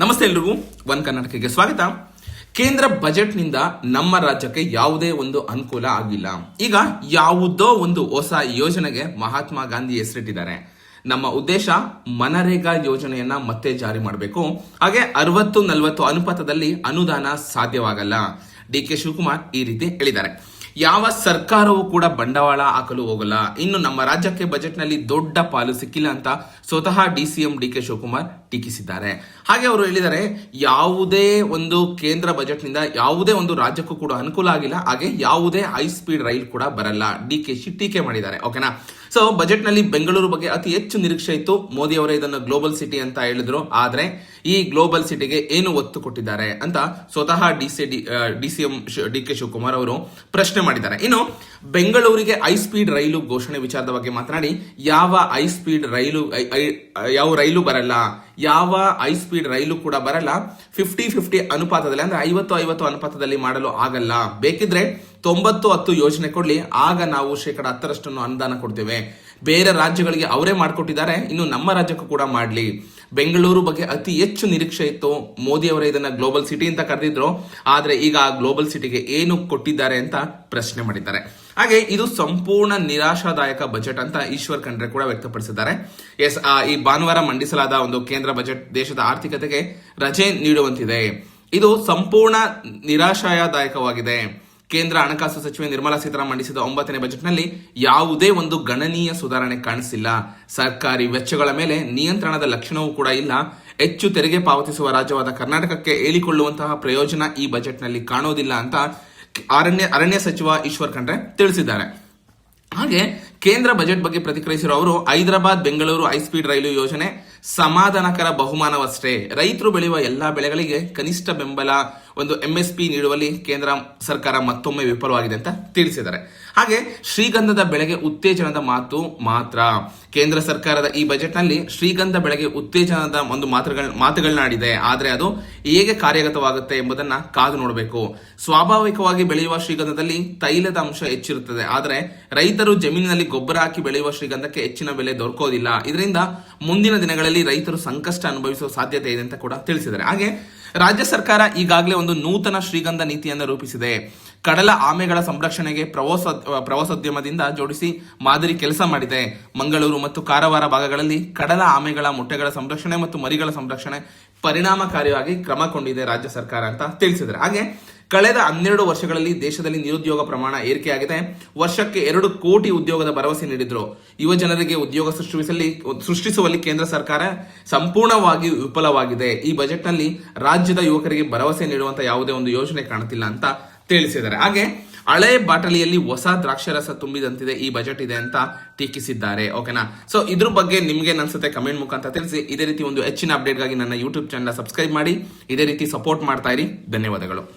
ನಮಸ್ತೆ ಎಲ್ರಿಗೂ, ಒನ್ ಕರ್ನಾಟಕಕ್ಕೆ ಸ್ವಾಗತ. ಕೇಂದ್ರ ಬಜೆಟ್ನಿಂದ ನಮ್ಮ ರಾಜ್ಯಕ್ಕೆ ಯಾವುದೇ ಒಂದು ಅನುಕೂಲ ಆಗಿಲ್ಲ. ಈಗ ಯಾವುದೋ ಒಂದು ಹೊಸ ಯೋಜನೆಗೆ ಮಹಾತ್ಮ ಗಾಂಧಿ ಹೆಸರಿಟ್ಟಿದ್ದಾರೆ. ನಮ್ಮ ಉದ್ದೇಶ ಮನರೇಗಾ ಯೋಜನೆಯನ್ನ ಮತ್ತೆ ಜಾರಿ ಮಾಡಬೇಕು. ಹಾಗೆ ಅರವತ್ತು ನಲವತ್ತು ಅನುಪಾತದಲ್ಲಿ ಅನುದಾನ ಸಾಧ್ಯವಾಗಲ್ಲ. ಡಿ ಕೆ ಶಿವಕುಮಾರ್ ಈ ರೀತಿ ಹೇಳಿದ್ದಾರೆ. ಯಾವ ಸರ್ಕಾರವೂ ಕೂಡ ಬಂಡವಾಳ ಹಾಕಲು ಹೋಗಲ್ಲ. ಇನ್ನು ನಮ್ಮ ರಾಜ್ಯಕ್ಕೆ ಬಜೆಟ್ನಲ್ಲಿ ದೊಡ್ಡ ಪಾಲು ಸಿಕ್ಕಿಲ್ಲ ಅಂತ ಸ್ವತಃ D C M D K Shivakumar ಟೀಕಿಸಿದ್ದಾರೆ. ಹಾಗೆ ಅವರು ಹೇಳಿದ್ದಾರೆ, ಯಾವುದೇ ಒಂದು ಕೇಂದ್ರ ಬಜೆಟ್ನಿಂದ ಯಾವುದೇ ಒಂದು ರಾಜ್ಯಕ್ಕೂ ಕೂಡ ಅನುಕೂಲ ಆಗಿಲ್ಲ. ಹಾಗೆ ಯಾವುದೇ ಹೈ ಸ್ಪೀಡ್ ರೈಲ್ ಕೂಡ ಬರಲ್ಲ. ಡಿ ಕೆ ಶಿ ಟೀಕೆ ಮಾಡಿದ್ದಾರೆ. ಓಕೆನಾ? ಸೊ ಬಜೆಟ್ನಲ್ಲಿ ಬೆಂಗಳೂರು ಬಗ್ಗೆ ಅತಿ ಹೆಚ್ಚು ನಿರೀಕ್ಷೆ ಇತ್ತು. ಮೋದಿ ಅವರೇ ಇದನ್ನು ಗ್ಲೋಬಲ್ ಸಿಟಿ ಅಂತ ಹೇಳಿದ್ರು. ಆದ್ರೆ ಈ ಗ್ಲೋಬಲ್ ಸಿಟಿಗೆ ಏನು ಒತ್ತು ಕೊಟ್ಟಿದ್ದಾರೆ ಅಂತ ಸ್ವತಃ D C D C M D K Shivakumar ಅವರು ಪ್ರಶ್ನೆ ಮಾಡಿದ್ದಾರೆ. ಇನ್ನು ಬೆಂಗಳೂರಿಗೆ ಐ ಸ್ಪೀಡ್ ರೈಲು ಘೋಷಣೆ ವಿಚಾರದ ಬಗ್ಗೆ ಮಾತನಾಡಿ, ಯಾವ ಐ ಸ್ಪೀಡ್ ರೈಲು ಯಾವ ರೈಲು ಬರಲ್ಲ? ಯಾವ ಐ ಸ್ಪೀಡ್ ರೈಲು ಕೂಡ ಬರಲ್ಲ. ಫಿಫ್ಟಿ ಫಿಫ್ಟಿ ಅನುಪಾತದಲ್ಲಿ ಅಂದ್ರೆ ಐವತ್ತು ಐವತ್ತು ಅನುಪಾತದಲ್ಲಿ ಮಾಡಲು ಆಗಲ್ಲ. ಬೇಕಿದ್ರೆ ತೊಂಬತ್ತು ಹತ್ತು ಯೋಜನೆ ಕೊಡಲಿ, ಆಗ ನಾವು ಶೇಕಡ ಹತ್ತರಷ್ಟನ್ನು ಅನುದಾನ ಕೊಡ್ತೇವೆ. ಬೇರೆ ರಾಜ್ಯಗಳಿಗೆ ಅವರೇ ಮಾಡಿಕೊಟ್ಟಿದ್ದಾರೆ, ಇನ್ನು ನಮ್ಮ ರಾಜ್ಯಕ್ಕೂ ಕೂಡ ಮಾಡಲಿ. ಬೆಂಗಳೂರು ಬಗ್ಗೆ ಅತಿ ಹೆಚ್ಚು ನಿರೀಕ್ಷೆ ಇತ್ತು. ಮೋದಿ ಅವರೇ ಇದನ್ನ ಗ್ಲೋಬಲ್ ಸಿಟಿ ಅಂತ ಕರೆದಿದ್ರು. ಆದ್ರೆ ಈಗ ಆ ಗ್ಲೋಬಲ್ ಸಿಟಿಗೆ ಏನು ಕೊಟ್ಟಿದ್ದಾರೆ ಅಂತ ಪ್ರಶ್ನೆ ಮಾಡಿದ್ದಾರೆ. ಹಾಗೆ ಇದು ಸಂಪೂರ್ಣ ನಿರಾಶಾದಾಯಕ ಬಜೆಟ್ ಅಂತ ಈಶ್ವರ್ ಖಂಡ್ರೆ ಕೂಡ ವ್ಯಕ್ತಪಡಿಸಿದ್ದಾರೆ. ಎಸ್ ಈ ಭಾನುವಾರ ಮಂಡಿಸಲಾದ ಒಂದು ಕೇಂದ್ರ ಬಜೆಟ್ ದೇಶದ ಆರ್ಥಿಕತೆಗೆ ರಜೆ ನೀಡುವಂತಿದೆ. ಇದು ಸಂಪೂರ್ಣ ನಿರಾಶಾದಾಯಕವಾಗಿದೆ. ಕೇಂದ್ರ ಹಣಕಾಸು ಸಚಿವೆ ನಿರ್ಮಲಾ ಸೀತಾರಾಮನ್ ಮಂಡಿಸಿದ ಒಂಬತ್ತನೇ ಬಜೆಟ್ನಲ್ಲಿ ಯಾವುದೇ ಒಂದು ಗಣನೀಯ ಸುಧಾರಣೆ ಕಾಣಿಸಿಲ್ಲ. ಸರ್ಕಾರಿ ವೆಚ್ಚಗಳ ಮೇಲೆ ನಿಯಂತ್ರಣದ ಲಕ್ಷಣವೂ ಕೂಡ ಇಲ್ಲ. ಹೆಚ್ಚು ತೆರಿಗೆ ಪಾವತಿಸುವ ರಾಜ್ಯವಾದ ಕರ್ನಾಟಕಕ್ಕೆ ಹೇಳಿಕೊಳ್ಳುವಂತಹ ಪ್ರಯೋಜನ ಈ ಬಜೆಟ್ನಲ್ಲಿ ಕಾಣೋದಿಲ್ಲ ಅಂತ ಅರಣ್ಯ ಅರಣ್ಯ ಸಚಿವ ಈಶ್ವರ್ ಖಂಡ್ರೆ ತಿಳಿಸಿದ್ದಾರೆ. ಹಾಗೆ ಕೇಂದ್ರ ಬಜೆಟ್ ಬಗ್ಗೆ ಪ್ರತಿಕ್ರಿಯಿಸಿರುವ ಅವರು ಹೈದರಾಬಾದ್, ಬೆಂಗಳೂರು ಹೈಸ್ಪೀಡ್ ರೈಲು ಯೋಜನೆ ಸಮಾಧಾನಕರ ಬಹುಮಾನವಷ್ಟೇ. ರೈತರು ಬೆಳೆಯುವ ಎಲ್ಲಾ ಬೆಳೆಗಳಿಗೆ ಕನಿಷ್ಠ ಬೆಂಬಲ ಒಂದು ಎಂಎಸ್ಪಿ ನೀಡುವಲ್ಲಿ ಕೇಂದ್ರ ಸರ್ಕಾರ ಮತ್ತೊಮ್ಮೆ ವಿಫಲವಾಗಿದೆ ಅಂತ ತಿಳಿಸಿದ್ದಾರೆ. ಹಾಗೆ ಶ್ರೀಗಂಧದ ಬೆಳೆಗೆ ಉತ್ತೇಜನದ ಮಾತು ಮಾತ್ರ. ಕೇಂದ್ರ ಸರ್ಕಾರದ ಈ ಬಜೆಟ್ನಲ್ಲಿ ಶ್ರೀಗಂಧ ಬೆಳೆಗೆ ಉತ್ತೇಜನದ ಒಂದು ಮಾತುಗಳ, ಮಾತುಗಳನ್ನಾಡಿದೆ. ಆದರೆ ಅದು ಹೇಗೆ ಕಾರ್ಯಗತವಾಗುತ್ತೆ ಎಂಬುದನ್ನ ಕಾದು ನೋಡಬೇಕು. ಸ್ವಾಭಾವಿಕವಾಗಿ ಬೆಳೆಯುವ ಶ್ರೀಗಂಧದಲ್ಲಿ ತೈಲದ ಅಂಶ ಹೆಚ್ಚಿರುತ್ತದೆ. ಆದರೆ ರೈತರು ಜಮೀನಿನಲ್ಲಿ ಗೊಬ್ಬರ ಹಾಕಿ ಬೆಳೆಯುವ ಶ್ರೀಗಂಧಕ್ಕೆ ಹೆಚ್ಚಿನ ಬೆಲೆ ದೊರಕೋದಿಲ್ಲ. ಇದರಿಂದ ಮುಂದಿನ ದಿನಗಳಲ್ಲಿ ರೈತರು ಸಂಕಷ್ಟ ಅನುಭವಿಸುವ ಸಾಧ್ಯತೆ ಇದೆ ಅಂತ ಕೂಡ ತಿಳಿಸಿದ್ದಾರೆ. ಹಾಗೆ ರಾಜ್ಯ ಸರ್ಕಾರ ಈಗಾಗಲೇ ಒಂದು ನೂತನ ಶ್ರೀಗಂಧ ನೀತಿಯನ್ನು ರೂಪಿಸಿದೆ. ಕಡಲ ಆಮೆಗಳ ಸಂರಕ್ಷಣೆಗೆ ಪ್ರವಾಸ, ಪ್ರವಾಸೋದ್ಯಮದಿಂದ ಜೋಡಿಸಿ ಮಾದರಿ ಕೆಲಸ ಮಾಡಿದೆ. ಮಂಗಳೂರು ಮತ್ತು ಕಾರವಾರ ಭಾಗಗಳಲ್ಲಿ ಕಡಲ ಆಮೆಗಳ ಮೊಟ್ಟೆಗಳ ಸಂರಕ್ಷಣೆ ಮತ್ತು ಮರಿಗಳ ಸಂರಕ್ಷಣೆ ಪರಿಣಾಮಕಾರಿಯಾಗಿ ಕ್ರಮ ಕೊಂಡಿದೆ ರಾಜ್ಯ ಸರ್ಕಾರ ಅಂತ ತಿಳಿಸಿದ್ದಾರೆ. ಹಾಗೆ ಕಳೆದ ಹನ್ನೆರಡು ವರ್ಷಗಳಲ್ಲಿ ದೇಶದಲ್ಲಿ ನಿರುದ್ಯೋಗ ಪ್ರಮಾಣ ಏರಿಕೆಯಾಗಿದೆ. ವರ್ಷಕ್ಕೆ ಎರಡು ಕೋಟಿ ಉದ್ಯೋಗದ ಭರವಸೆ ನೀಡಿದ್ರು. ಯುವ ಜನರಿಗೆ ಉದ್ಯೋಗ ಸೃಷ್ಟಿಸಲಿ, ಸೃಷ್ಟಿಸುವಲ್ಲಿ ಕೇಂದ್ರ ಸರ್ಕಾರ ಸಂಪೂರ್ಣವಾಗಿ ವಿಫಲವಾಗಿದೆ. ಈ ಬಜೆಟ್ನಲ್ಲಿ ರಾಜ್ಯದ ಯುವಕರಿಗೆ ಭರವಸೆ ನೀಡುವಂತ ಯಾವುದೇ ಒಂದು ಯೋಜನೆ ಕಾಣುತ್ತಿಲ್ಲ ಅಂತ ತಿಳಿಸಿದ್ದಾರೆ. ಹಾಗೆ ಹಳೆ ಬಾಟಲಿಯಲ್ಲಿ ಹೊಸ ದ್ರಾಕ್ಷರಸ ತುಂಬಿದಂತಿದೆ ಈ ಬಜೆಟ್ ಇದೆ ಅಂತ ಟೀಕಿಸಿದ್ದಾರೆ. ಓಕೆನಾ? ಸೊ ಇದ್ರ ಬಗ್ಗೆ ನಿಮಗೆ ಅನ್ಸುತ್ತೆ ಕಮೆಂಟ್ ಮುಖಾಂತರ ತಿಳಿಸಿ. ಇದೇ ರೀತಿ ಒಂದು ಹೆಚ್ಚಿನ ಅಪ್ಡೇಟ್ಗಾಗಿ ನನ್ನ ಯೂಟ್ಯೂಬ್ ಚಾನಲ್ ಸಬ್ಸ್ಕ್ರೈಬ್ ಮಾಡಿ. ಇದೇ ರೀತಿ ಸಪೋರ್ಟ್ ಮಾಡ್ತಾ ಇರಿ. ಧನ್ಯವಾದಗಳು.